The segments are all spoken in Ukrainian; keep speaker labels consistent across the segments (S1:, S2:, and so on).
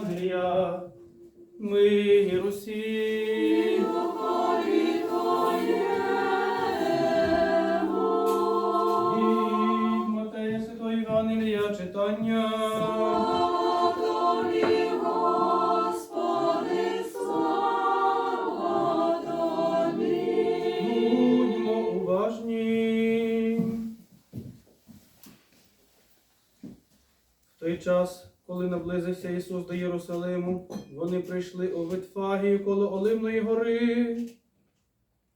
S1: Євангелія. Мир усім. Від Матея уважні. В той час, коли наблизився Ісус до Єрусалиму, вони прийшли у Витфагію коло Оливної гори.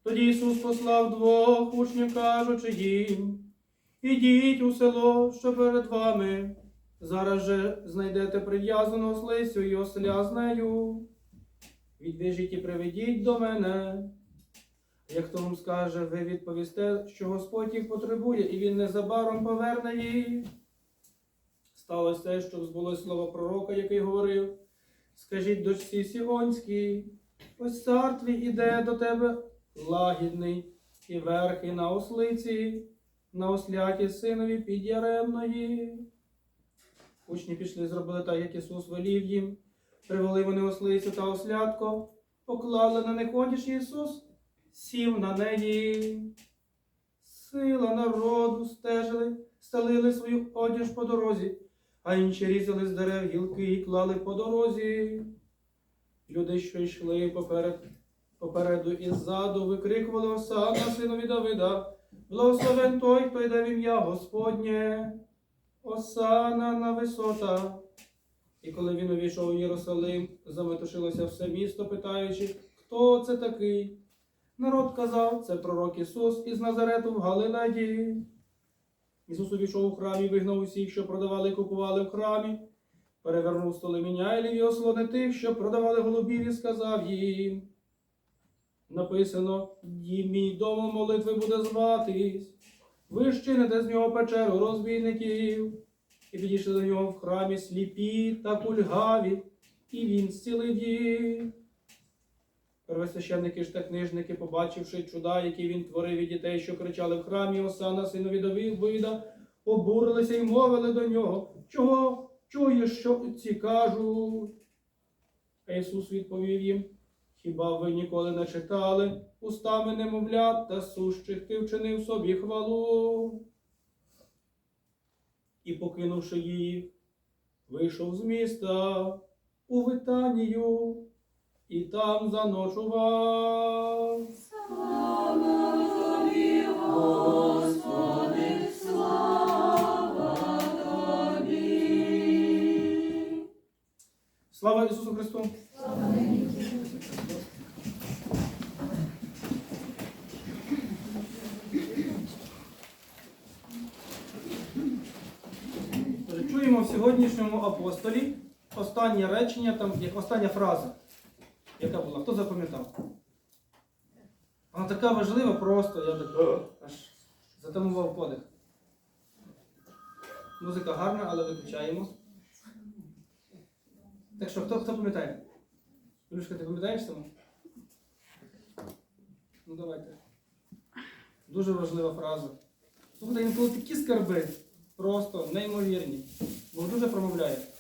S1: Тоді Ісус послав двох учнів, кажучи їм, ідіть у село, що перед вами. Зараз же знайдете прив'язану ослицю і осля з нею. Відвіжіть і приведіть до мене. Як хто вам скаже, ви відповісте, що Господь їх потребує, і він незабаром поверне їх. Сталося те, щоб збулось слово пророка, який говорив: Скажіть дочці Сіонській, ось цар твій іде до тебе лагідний, і верхи на ослиці, на осляті синові підяремної. Учні пішли, зробили так, як Ісус велів їм. Привели вони ослицю та ослятко, поклали на них одіж Ісус сів на неї. Сила народу стежили, стелили свою одіж по дорозі, а інші різали з дерев гілки і клали по дорозі. Люди, що йшли поперед, попереду і ззаду, викрикували Осана синові Давида, благословен той, хто йде в ім'я Господнє, Осана на висота. І коли він увійшов у Єрусалим, заметушилося все місто, питаючи, хто це такий. Народ казав, це пророк Ісус із Назарету в Галиледі. Ісус увійшов у храм і вигнав усіх, що продавали і купували в храмі, перевернув столи міняйлів і ослони тих, що продавали голубів, і сказав їм. Написано, дім мій домом молитви буде зватись. Ви щините з нього печеру розбійників, і підійшли до нього в храмі сліпі та кульгаві, і він зцілив їх. Первосвященники ж та книжники, побачивши чуда, які він творив і дітей, що кричали в храмі Осана, синові Давида, обурилися і мовили до нього, чого чуєш, що ці кажуть? А Ісус відповів їм, хіба ви ніколи не читали устами немовлят та сущих ти вчинив собі хвалу? І, покинувши її, вийшов з міста у Витанію і там заночував. Слава Ісусу Христу! Чуємо в сьогоднішньому апостолі останнє речення, там як остання фраза, яка була. Хто запам'ятав? Вона така важлива, просто я так аж затамував подих. Музика гарна, але виключаємо. Так що, хто, хто пам'ятає? Юлюшка, ти пам'ятаєш саме? Ну давайте. Дуже важлива фраза. Слухайте, інколи такі скарби, просто неймовірні. Бог дуже промовляє.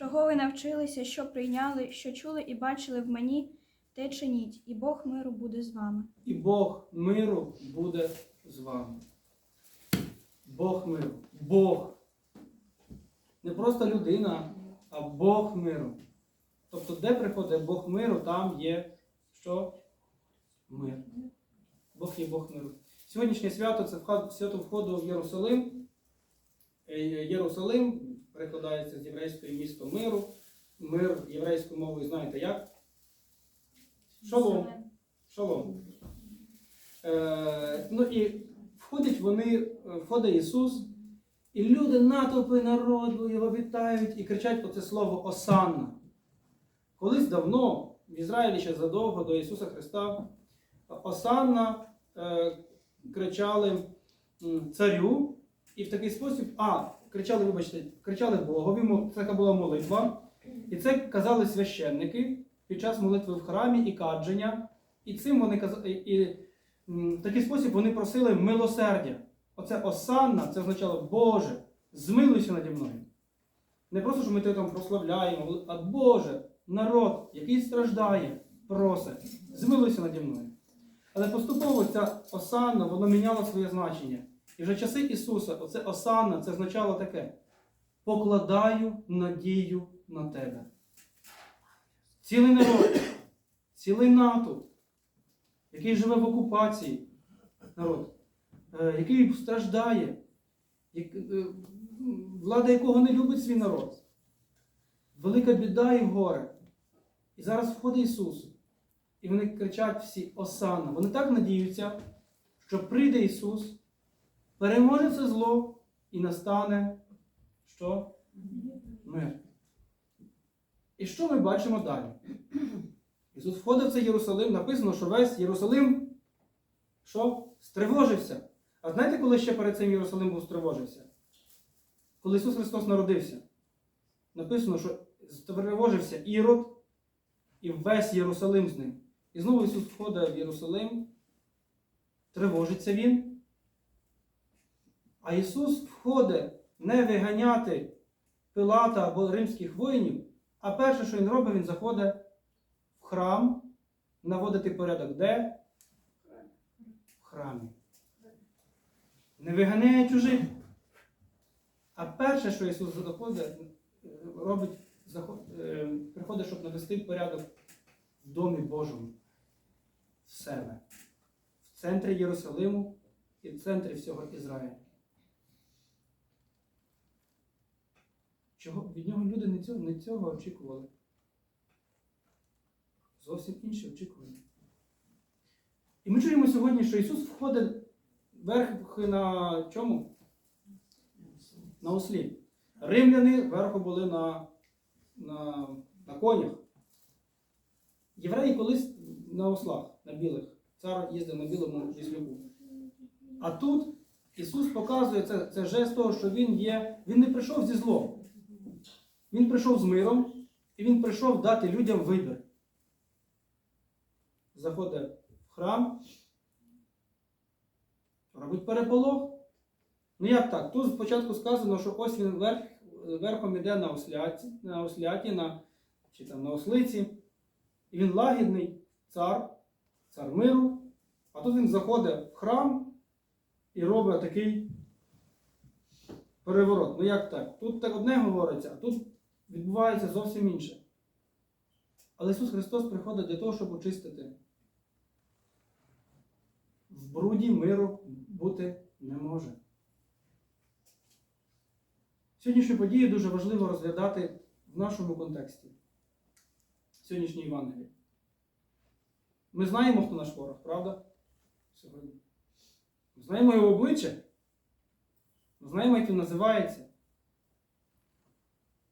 S2: Чого ви навчилися, що прийняли, що чули і бачили в мені, те чиніть, і Бог миру буде з вами.
S1: І Бог миру буде з вами. Бог миру. Бог. Не просто людина, а Бог миру. Тобто, де приходить Бог миру, там є що? Мир. Бог є Бог миру. Сьогоднішнє свято це свято входу в Єрусалим. Е, Єрусалим перекладається з єврейської місто миру. Мир єврейською мовою знаєте як? Шалом. Шалом. Е, ну і входять вони, входить Ісус, і люди натовпи народу його вітають і кричать оце слово Осанна. Колись давно в Ізраїлі ще задовго до Ісуса Христа Осанна е, кричали царю, і в такий спосіб, а, кричали, вибачте, кричали Богові, це була молитва. І це казали священники під час молитви в храмі і кадження. І цим вони казали, і, в такий спосіб вони просили милосердя. Оце осанна, це означало Боже, змилуйся наді мною. Не просто, що ми тебе там прославляємо, а Боже, народ, який страждає, просить, змилуйся наді мною. Але поступово ця осанна, воно міняло своє значення. І вже часи Ісуса, оце осанна, це означало таке: покладаю надію на тебе. Цілий народ, цілий натовп, який живе в окупації, народ, е, який страждає, е, влада якого не любить свій народ. Велика біда і горе. І зараз входить Ісус. І вони кричать всі Осанна. Вони так надіються, що прийде Ісус, переможе це зло і настане що? Мир. І що ми бачимо далі? Ісус входив в цей Єрусалим, написано, що весь Єрусалим що? Стривожився. А знаєте, коли ще перед цим Єрусалим був стривожився? Коли Ісус Христос народився. Написано, що стривожився Ірод і весь Єрусалим з ним. І знову Ісус входить в Єрусалим, тривожиться Він. А Ісус входить не виганяти Пилата або римських воїнів, а перше, що Він робить, Він заходить в храм, наводити порядок де? В храмі. Не виганяє чужих. А перше, що Ісус заходить, робить, заход- е, приходить, щоб навести порядок в домі Божому, в себе, в центрі Єрусалиму і в центрі всього Ізраїля. Чого від нього люди не цього, не цього очікували? Зовсім інші очікування. І ми чуємо сьогодні, що Ісус входить верхи на чому? На ослі. Римляни верху були на, на, на конях. Євреї колись на ослах, на білих. Цар їздив на білому віслюку. А тут Ісус показує це, це жест того, що Він є, Він не прийшов зі злом. Він прийшов з миром, і Він прийшов дати людям вибір. Заходить в храм, робить переполох. Ну як так? Тут спочатку сказано, що ось він верх, верхом іде на осляті, на осляті, на, чи там на ослиці. І він лагідний цар, цар миру. А тут він заходить в храм і робить такий переворот. Ну як так? Тут так одне говориться, а тут відбувається зовсім інше. Але Ісус Христос приходить для того, щоб очистити. В бруді миру бути не може. Сьогоднішню подію дуже важливо розглядати в нашому контексті. Сьогоднішній Євангелії. Ми знаємо, хто наш ворог, правда? Сьогодні. Ми знаємо його обличчя. Ми знаємо, як він називається.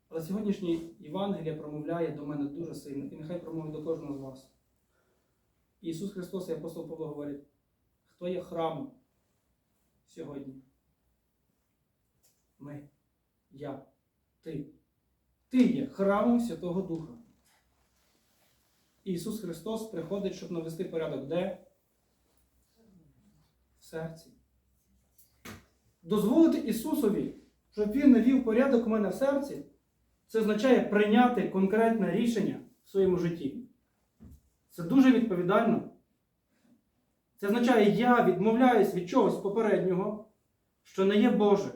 S1: Але сьогоднішній Євангелія промовляє до мене дуже сильно, і нехай промовить до кожного з вас. Ісус Христос і апостол Павло говорить, хто є храмом сьогодні? Ми, я, ти. Ти є храмом Святого Духа. Ісус Христос приходить, щоб навести порядок де? В серці. Дозволити Ісусові, щоб Він навів порядок у мене в серці, це означає прийняти конкретне рішення в своєму житті. Це дуже відповідально. Це означає, я відмовляюсь від чогось попереднього, що не є Боже.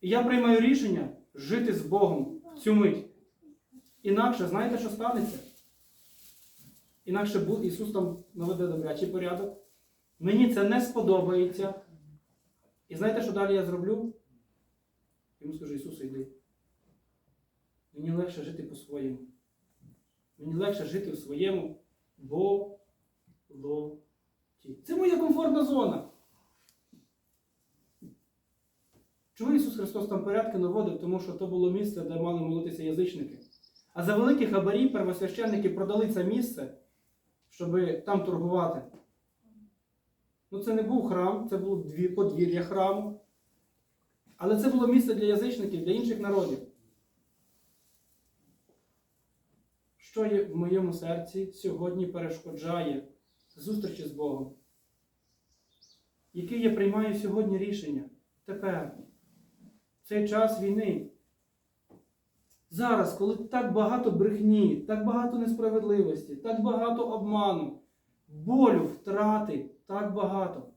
S1: І я приймаю рішення жити з Богом в цю мить. Інакше, знаєте, що станеться? Інакше Ісус там наведе добрячий порядок. Мені це не сподобається. І знаєте, що далі я зроблю? Йому скажу, Ісусе, йди. Мені легше жити по-своєму. Мені легше жити в своєму болоті. Це моя комфортна зона. Чого Ісус Христос там порядки наводив? Тому що то було місце, де мали молитися язичники. А за великі хабарі первосвященники продали це місце, щоб там торгувати. Ну, це не був храм, це було подвір'я храму. Але це було місце для язичників, для інших народів. Що є в моєму серці сьогодні перешкоджає зустрічі з Богом? Яке я приймаю сьогодні рішення? Тепер. в цей час війни. Зараз, коли так багато брехні, так багато несправедливості, так багато обману, болю, втрати, так багато,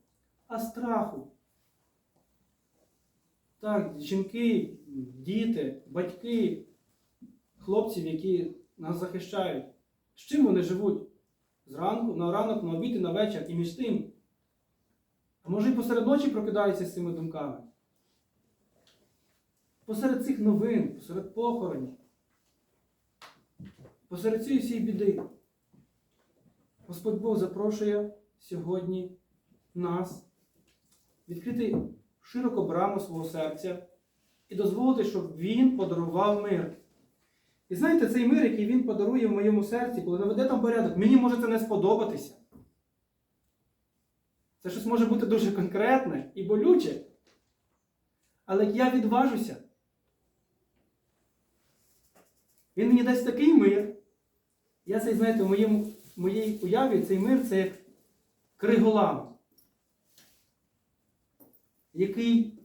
S1: а страху. Так, жінки, діти, батьки, хлопців, які нас захищають. З чим вони живуть? Зранку, на ранок, на обід і на вечір, і між тим. А може і посеред ночі прокидаються з цими думками. Посеред цих новин, посеред похоронів, посеред цієї всієї біди. Господь Бог запрошує сьогодні нас відкрити широко браму свого серця і дозволити, щоб Він подарував мир. І знаєте, цей мир, який він подарує в моєму серці, коли наведе там порядок, мені може це не сподобатися. Це щось може бути дуже конкретне і болюче. Але я відважуся, він мені дасть такий мир. Я цей, знаєте, в моєму, в моїй уяві цей мир це як криголам, який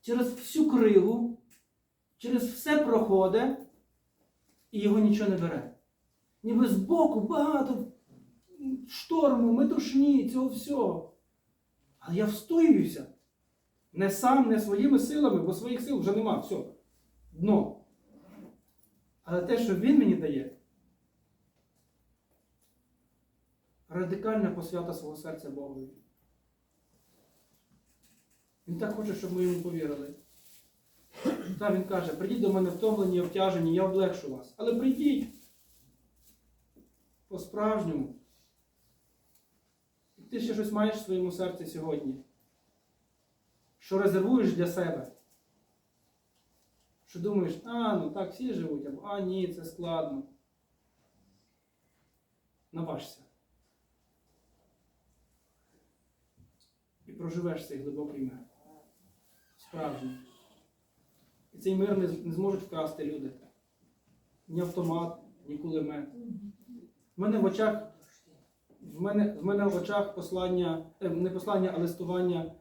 S1: через всю кригу, через все проходить і його нічого не бере. Ніби збоку багато шторму, метушні, цього всього. Але я встоююся. Не сам, не своїми силами, бо своїх сил вже нема. Все. Дно. Але те, що він мені дає, радикальна посвята свого серця Богові. Він так хоче, щоб ми йому повірили. Та він каже, прийдіть до мене втомлені обтяжені, я облегшу вас. Але прийдіть по-справжньому. І ти ще щось маєш в своєму серці сьогодні, що резервуєш для себе. Що думаєш, а, ну так всі живуть, або а ні, це складно. Наважся. І проживеш цей глибокий мир. Справжній. І цей мир не, не зможуть вкрасти люди. Ні автомат, ні кулемет. В мене в очах, в мене, в мене в очах послання, е, не послання, а листування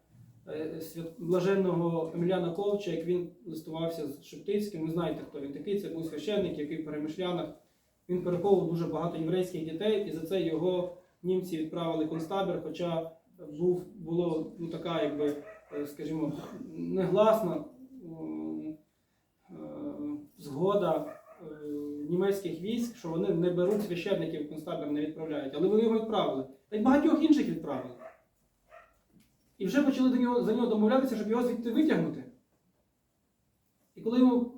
S1: е, блаженного Еміляна Ковча, як він листувався з Шептицьким. Ви знаєте, хто він такий. Це був священник, який в перемишлянах. Він переховував дуже багато єврейських дітей, і за це його німці відправили концтабір, хоча був, було ну, така, якби, е, скажімо, негласна згода е, німецьких військ, що вони не беруть священників концтабір, не відправляють. Але вони його відправили. Та й багатьох інших відправили. І вже почали до нього, за нього домовлятися, щоб його звідти витягнути. І коли йому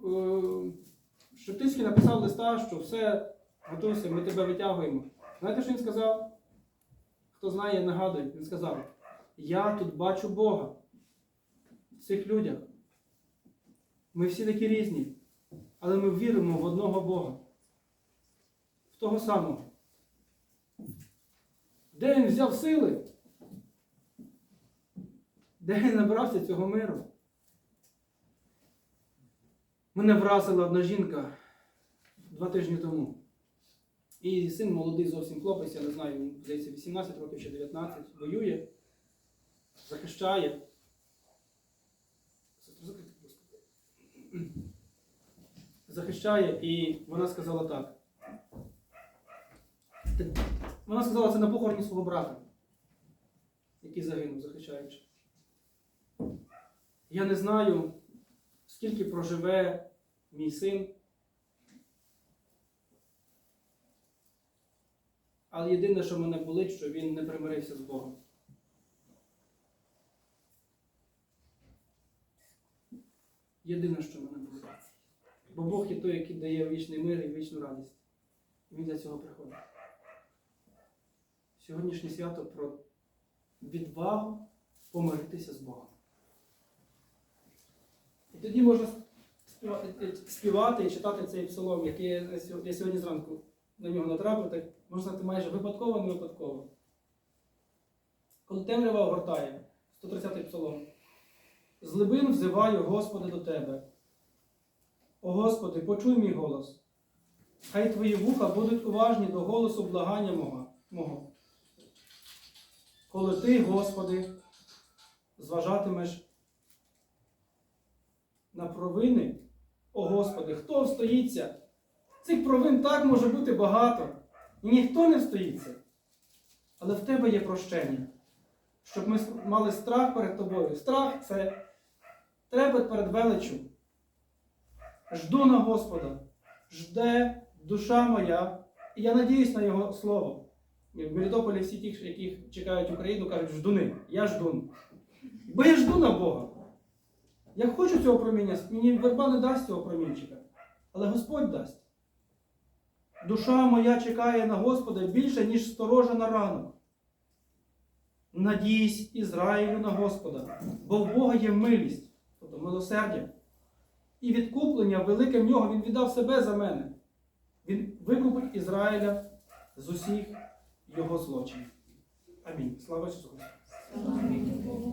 S1: е, Шептицький написав листа, що все, готуйся, ми тебе витягуємо. Знаєте, що він сказав? Хто знає, нагадує, він сказав: Я тут бачу Бога в цих людях. Ми всі такі різні, але ми віримо в одного Бога, в того самого. Де він взяв сили? Де він набрався цього миру? Мене вразила одна жінка два тижні тому. І син молодий зовсім хлопець, я не знаю, йому, здається, 18 років чи 19, воює, захищає. Захищає, і вона сказала так. Вона сказала це на похороні свого брата, який загинув, захищаючи. Я не знаю, скільки проживе мій син. Але єдине, що мене болить, що він не примирився з Богом. Єдине, що мене болить. Бо Бог є той, який дає вічний мир і вічну радість. Він для цього приходить. Сьогоднішнє свято про відвагу помиритися з Богом. І тоді можна співати, співати і читати цей псалом, який я сьогодні зранку на нього натрапив, так можна сказати, майже випадково, не випадково. Коли темрява огортає, 130-й псалом. З глибин взиваю, Господи, до Тебе. О Господи, почуй мій голос. Хай Твої вуха будуть уважні до голосу благання мого. Коли Ти, Господи, зважатимеш на провини. О Господи, хто встоїться? Цих провин так може бути багато, і ніхто не встоїться. Але в тебе є прощення, щоб ми мали страх перед тобою. Страх це трепет перед величчю. Жду на Господа, жде душа моя, і я надіюсь на Його слово. В Мелітополі всі ті, які чекають Україну, кажуть, ждуни, я ждун. Бо я жду на Бога. Я хочу цього проміння, мені верба не дасть цього промінчика, але Господь дасть. Душа моя чекає на Господа більше, ніж сторожа на ранок. Надійсь Ізраїлю на Господа, бо в Бога є милість, тобто милосердя. І відкуплення велике в нього, Він віддав себе за мене. Він викупить Ізраїля з усіх його злочинів. Амінь. Слава Ісусу Христу!